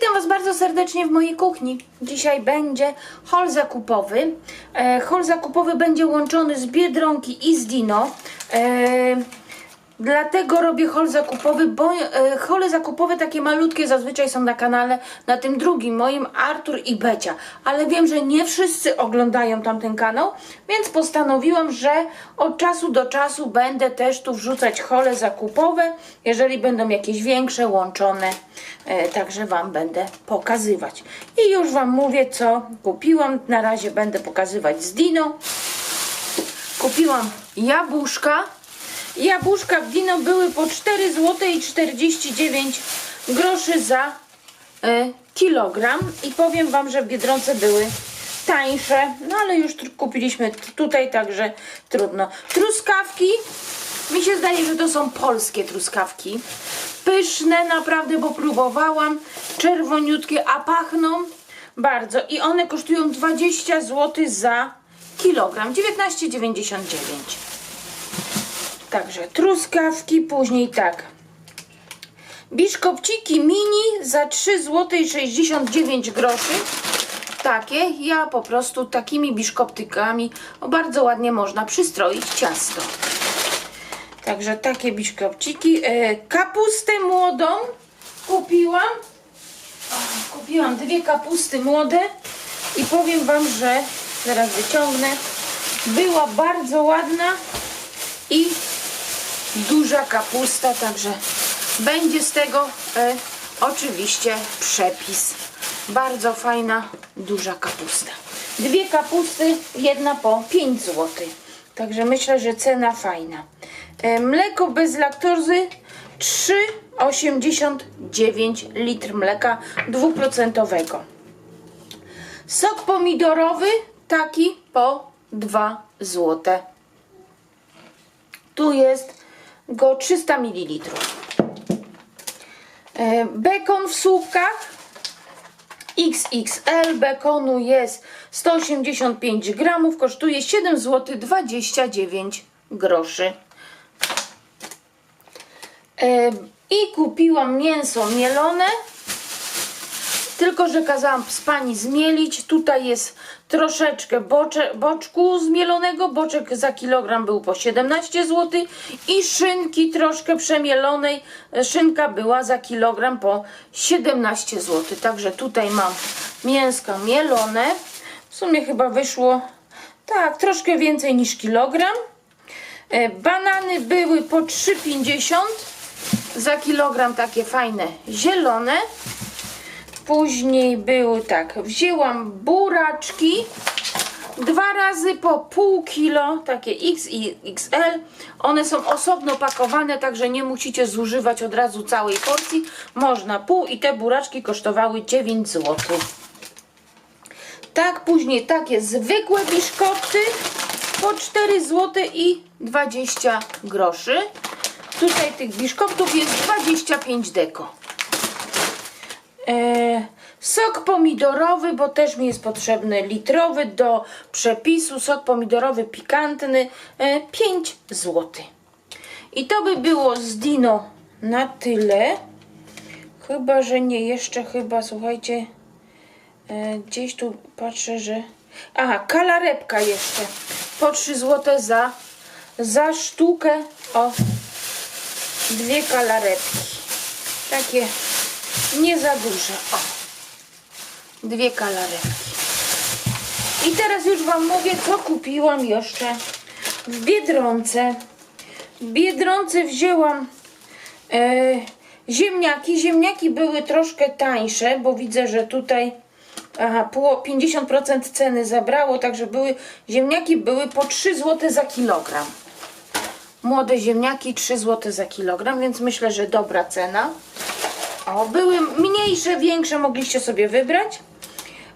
Witam Was bardzo serdecznie w mojej kuchni. Dzisiaj będzie hol zakupowy. E, hol zakupowy będzie łączony z Biedronki i z Dino. E, dlatego robię hol zakupowy, bo e, hole zakupowe takie malutkie zazwyczaj są na kanale, na tym drugim moim Artur i Becia. Ale wiem, że nie wszyscy oglądają tamten kanał, więc postanowiłam, że od czasu do czasu będę też tu wrzucać hole zakupowe, jeżeli będą jakieś większe, łączone. E, także Wam będę pokazywać. I już Wam mówię, co kupiłam. Na razie będę pokazywać z Dino. Kupiłam jabłuszka. Jabłuszka w Dino były po 4 zł i 49 groszy za e, kilogram. I powiem Wam, że w Biedronce były tańsze. No ale już kupiliśmy tutaj, także trudno. Truskawki. Mi się zdaje, że to są polskie truskawki. Pyszne naprawdę, bo próbowałam. Czerwoniutkie, a pachną bardzo. I one kosztują 20 zł za kilogram. 19,99. Także truskawki, później tak. Biszkopciki mini za 3 zł i 69 groszy. Takie, ja po prostu takimi biszkoptykami bardzo ładnie można przystroić ciasto. Także takie biszkopciki. E, kapustę młodą kupiłam. Kupiłam dwie kapusty młode i powiem Wam, że zaraz wyciągnę. Była bardzo ładna i duża kapusta, także będzie z tego e, oczywiście przepis. Bardzo fajna, duża kapusta. Dwie kapusty, jedna po 5 zł. Także myślę, że cena fajna. E, mleko bez laktozy 3,89 litr mleka dwuprocentowego. Sok pomidorowy taki po 2 zł. Tu jest go 300 ml. E, Bekon w słupkach XXL bekonu jest 185 gramów, kosztuje 7 zł 29 groszy. E, I kupiłam mięso mielone. Tylko, że kazałam z pani zmielić. Tutaj jest troszeczkę bocze, boczku zmielonego. Boczek za kilogram był po 17 zł. I szynki troszkę przemielonej. Szynka była za kilogram po 17 zł. Także tutaj mam mięsko mielone. W sumie chyba wyszło tak, troszkę więcej niż kilogram. E, Banany były po 3,50 za kilogram takie fajne zielone. Później były tak, wzięłam buraczki dwa razy po pół kilo, takie X i XL. One są osobno pakowane, także nie musicie zużywać od razu całej porcji. Można pół i te buraczki kosztowały 9 zł. Tak, później takie zwykłe biszkopty po 4 zł i 20 groszy. Tutaj tych biszkoptów jest 25 deko. E, sok pomidorowy, bo też mi jest potrzebny litrowy do przepisu. Sok pomidorowy pikantny e, 5 zł. I to by było z Dino na tyle. Chyba, że nie jeszcze, chyba, słuchajcie, e, gdzieś tu patrzę, że. Aha, kalarepka jeszcze. Po 3 zł za, za sztukę. O, dwie kalarepki. Takie nie za duże. O. Dwie kalarepki. I teraz już Wam mówię, co kupiłam jeszcze w Biedronce. W Biedronce wzięłam e, ziemniaki. Ziemniaki były troszkę tańsze, bo widzę, że tutaj aha, po 50% ceny zabrało, także były ziemniaki były po 3 zł za kilogram. Młode ziemniaki 3 zł za kilogram, więc myślę, że dobra cena. O, były mniejsze, większe, mogliście sobie wybrać.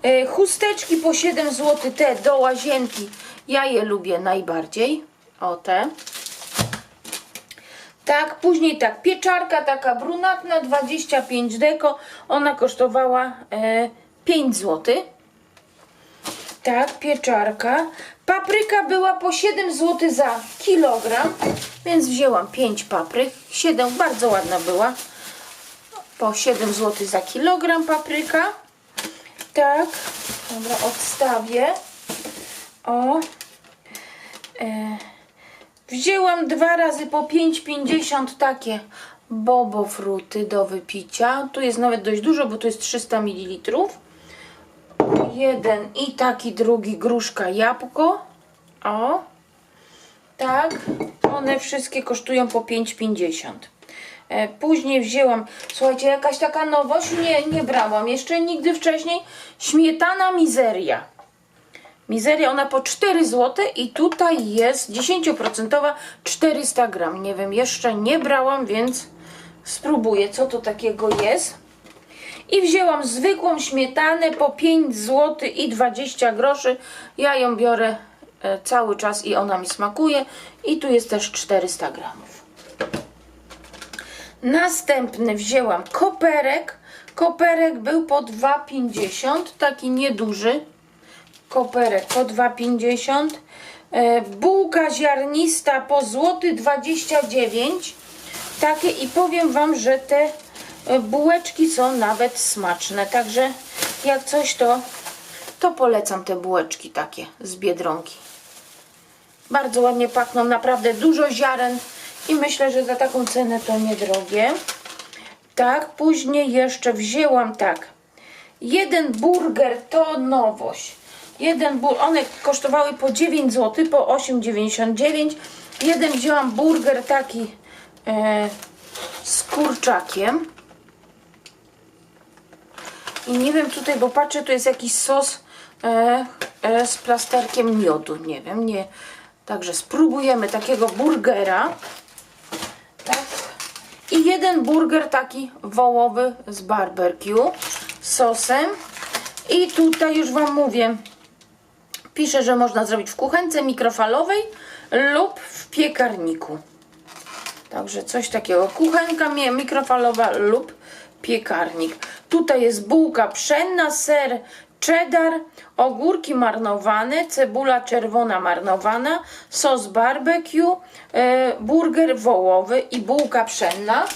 E, chusteczki po 7 zł, te do łazienki. Ja je lubię najbardziej. O te. Tak, później tak, pieczarka taka brunatna, 25 deko. Ona kosztowała e, 5 zł. Tak, pieczarka. Papryka była po 7 zł za kilogram, więc wzięłam 5 papryk. 7, bardzo ładna była. Po 7 zł za kilogram papryka. Tak, dobra, odstawię. O. E, wzięłam dwa razy po 5,50 takie bobo fruty do wypicia. Tu jest nawet dość dużo, bo to jest 300 ml. Jeden i taki drugi gruszka jabłko. O. Tak. One wszystkie kosztują po 5,50. E, Później wzięłam, słuchajcie, jakaś taka nowość, nie, nie brałam jeszcze nigdy wcześniej, śmietana mizeria. Mizeria, ona po 4 zł i tutaj jest 10% 400 gram. Nie wiem, jeszcze nie brałam, więc spróbuję, co to takiego jest. I wzięłam zwykłą śmietanę po 5 zł i 20 groszy. Ja ją biorę e, cały czas i ona mi smakuje. I tu jest też 400 gramów. Następny wzięłam koperek. Koperek był po 2,50, taki nieduży. Koperek po 2,50. E, bułka ziarnista po złoty 29. Takie i powiem Wam, że te e, bułeczki są nawet smaczne. Także jak coś to, to polecam te bułeczki takie z Biedronki. Bardzo ładnie pachną, naprawdę dużo ziaren i myślę, że za taką cenę to niedrogie. Tak, później jeszcze wzięłam tak. Jeden burger to nowość. Jeden bur one kosztowały po 9 zł, po 8,99. Jeden wzięłam burger taki e, z kurczakiem. I nie wiem tutaj, bo patrzę, tu jest jakiś sos e, e, z plasterkiem miodu. Nie wiem, nie. Także spróbujemy takiego burgera. Jeden burger taki wołowy z barbecue sosem. I tutaj już Wam mówię, pisze, że można zrobić w kuchence mikrofalowej lub w piekarniku. Także coś takiego. Kuchenka mi- mikrofalowa lub piekarnik. Tutaj jest bułka pszenna, ser cheddar, ogórki marnowane, cebula czerwona marnowana, sos barbecue, e, burger wołowy i bułka pszenna.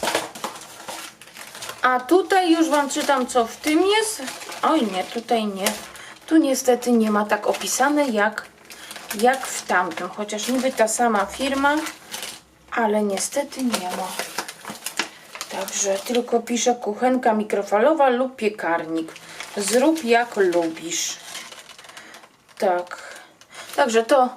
A tutaj już Wam czytam, co w tym jest. Oj, nie, tutaj nie. Tu niestety nie ma tak opisane jak, jak w tamtym. Chociaż niby ta sama firma, ale niestety nie ma. Także tylko pisze kuchenka mikrofalowa lub piekarnik. Zrób jak lubisz. Tak. Także to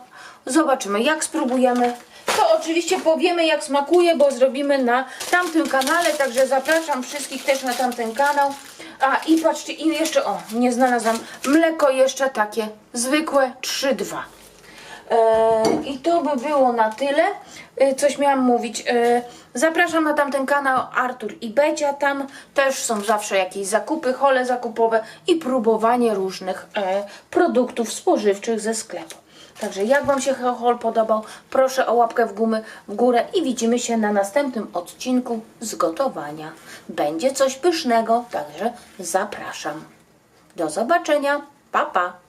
zobaczymy, jak spróbujemy. To oczywiście powiemy, jak smakuje, bo zrobimy na tamtym kanale. Także zapraszam wszystkich też na tamten kanał. A i patrzcie, i jeszcze, o, nie znalazłam mleko jeszcze takie zwykłe 3,2. E, I to by było na tyle. E, Coś miałam mówić. E, Zapraszam na tamten kanał Artur i Becia. Tam też są zawsze jakieś zakupy, hole zakupowe i próbowanie różnych produktów spożywczych ze sklepu. Także jak Wam się haul podobał, proszę o łapkę w, gumy, w górę i widzimy się na następnym odcinku z gotowania. Będzie coś pysznego, także zapraszam. Do zobaczenia. Pa, pa.